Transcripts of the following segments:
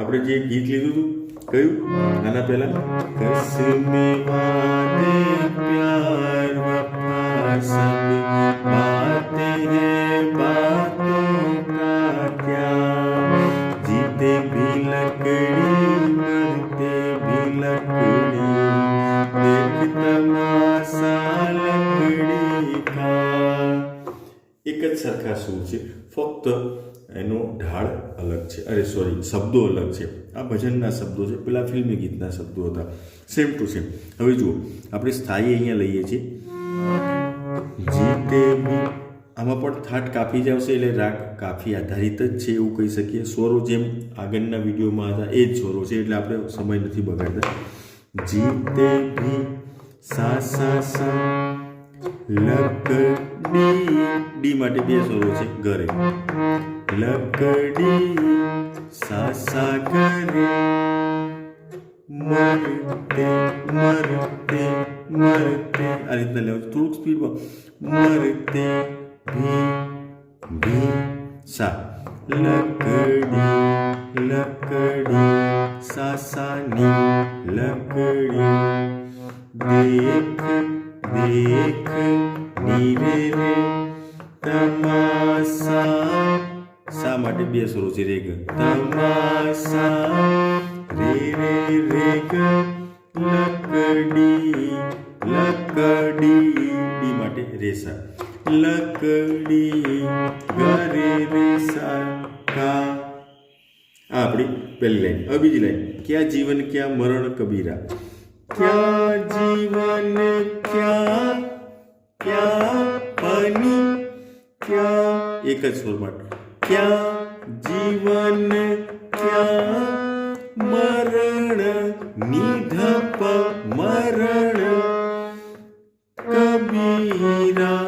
આપણે જે ગીત લીધું હતું કયું આના પહેલા કસમે વાને પ્યાર વફા સબ બાતે હે બાતો કા ક્યા જીતે ભી લકડી મરતે ભી લકડી દેખ તમાસા લકડી કા એક જ સરખા સૂર છે ફક્ત એનો ઢાળ અલગ છે. અરે સોરી શબ્દો અલગ છે. આ ભજનના શબ્દો છે. પેલા ફિલ્મી ગીતના શબ્દો હતા. સેમ ટુ સેમ હવે જુઓ, આપણે સ્થાયી અહીંયા લઈએ છીએ. જીતે આમાં પણ થાટ કાફી જ આવશે એટલે રાગ કાફી આધારિત જ છે એવું કહી શકીએ. સ્વરો જેમ આગળના વિડીયોમાં હતા, એ જ સ્વરો છે. એટલે આપણે સમય નથી બગાડતા. જીતે ભી સા સા સા. લકડી ડી માટે બે સ્વરો છે. ઘરે. લકડી સાસા કરે મરતે મરતે મરતે આ રીતના લેવું. થોડુંક સ્પીડમાં મરતે ભી ભી સા લકડી લકડી સાસાની લકડી દેખ દેખ નીરે તમાસા સા માટે બે સ્વરો છે રેગ તમાસા રે રે રેગ લકડી લકડી ડી માટે રેસા. લકડી ગરે રેસા કા આ આપણી પહેલી લાઈન. હવે બીજી લાઈન. ક્યાં જીવન, ક્યાં મરણ કબીરા? ક્યાં જીવન, ક્યાં ક્યાં પાણી ક્યાં એક જ સ્વર માટે. ક્યાં જીવન ક્યાં મરણ નિધપ મરણ કબીરા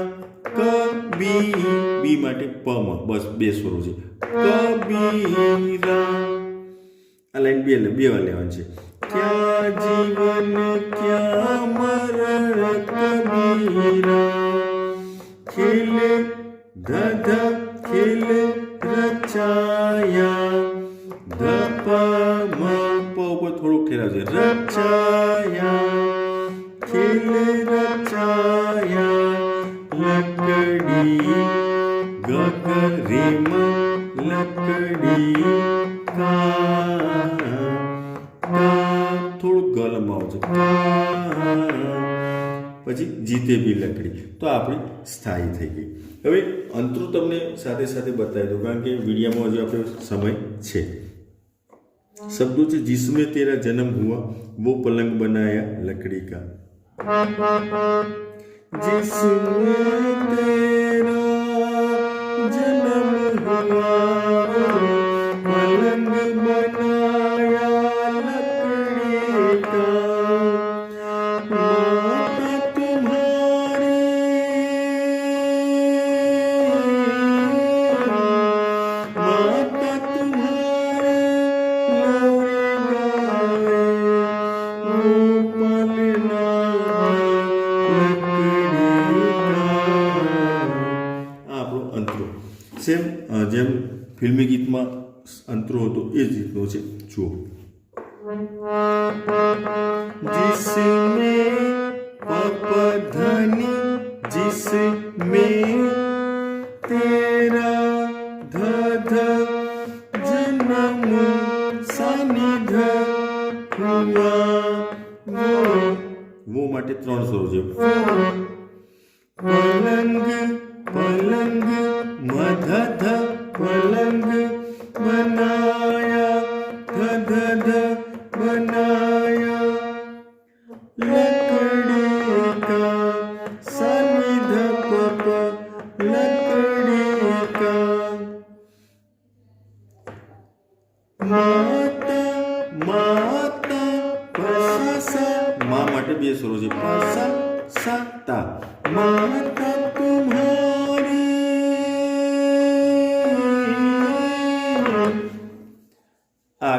કબી બી માટે પમાં બસ બે સ્વરો છે. કબીરા આ લાઈન બે બે વાર છે. ક્યાં જીવન ક્યાં મરણ કબીરા ખીલે ધધ ખીલે રચાયા ધપ મ પ ઉપર થોડુંક ઠેરાવજે રચાયા ખીલે રચાયા લકડી ગગ રેમ લકડી કા થોડુંક ગલમ આવશે પછી જીતે બી લકડી તો આપણી સ્થાયી થઈ ગઈ हम अंतरू तमने साथ साथ बताई दू कारण मीडिया में हज़ार समय शब्दों जिसमें तेरा जन्म हुआ वो पलंग बनाया लकड़ी का जिसमें तेरा जन्म हुआ આ આપણો અંતરો સેમ જેમ ફિલ્મી ગીતમાં અંતરો હતો એ જ રીતનો છે જુઓ जिसमें पपधनी जिसमें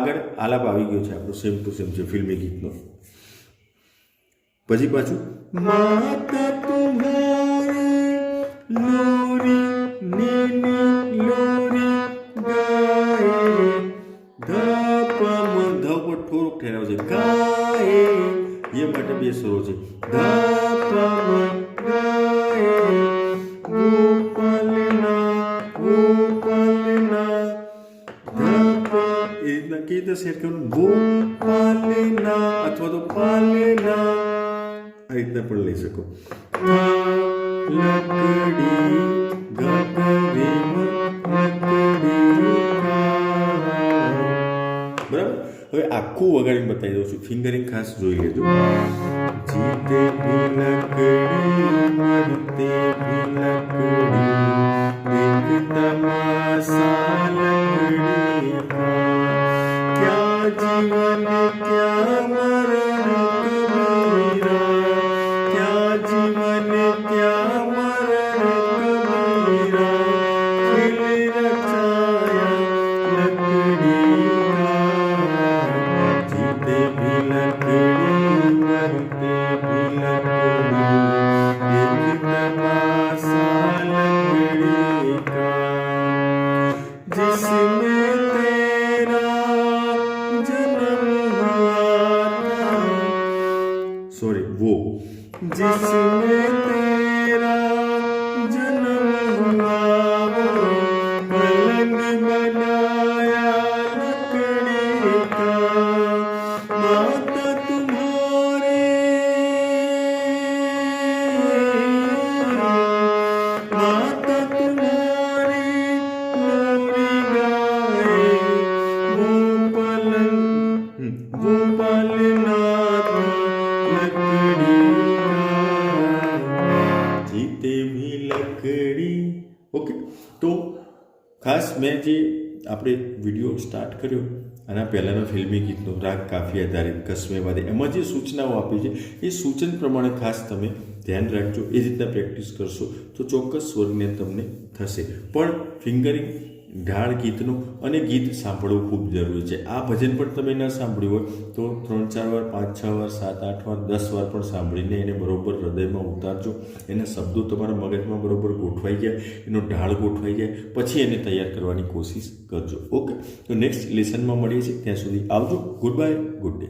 આગળ આલાપ આવી ગયો છે આપણો સેમ ટુ સેમ છે ફિલ્મી ગીતનો. પછી પાછું? માતા તુમ્હારી લોરી નેની લોરી ગાય ધપમ ધ પર થોડુંક ઠેરાવ છે. ગાય. એ માટે બે સ્વરો છે. ધપમ રીતે સેટ કરવાનું? ગોપાલના અથવા તો પાલેના આ રીતના પણ લઈ શકો. લકડી બરાબર? હવે આખું વગાડીને બતાવી દઉં છું. ફિંગરિંગ ખાસ જોઈ લેજો. જીતે લકડી জীবন কেমন sim. જે આપણે વીડિયો સ્ટાર્ટ કર્યો આના પહેલાંનો ફિલ્મી ગીતનો રાગ, કાફી આધારિત કસ્મેવાદી એમાં જે સૂચનાઓ આપી છે, એ સૂચન પ્રમાણે ખાસ તમે ધ્યાન રાખજો, એ રીતના પ્રેક્ટિસ કરશો તો ચોક્કસ સ્વરને તમને થશે. પણ ફિંગરિંગ ઢાળ ગીતનું અને ગીત સાંભળવું ખૂબ જરૂરી છે. આ ભજન પણ તમે ન સાંભળ્યું હોય તો ત્રણ, ચાર વાર, પાંચ, છ વાર, સાત, આઠ વાર, દસ વાર પણ સાંભળીને એને બરોબર હૃદયમાં ઉતારજો. એના શબ્દો તમારા મગજમાં બરોબર ગોઠવાઈ જાય એનો ઢાળ ગોઠવાઈ જાય પછી એને તૈયાર કરવાની કોશિશ કરજો. ઓકે, તો નેક્સ્ટ લેસનમાં મળીએ છીએ. ત્યાં સુધી આવજો. Good bye good day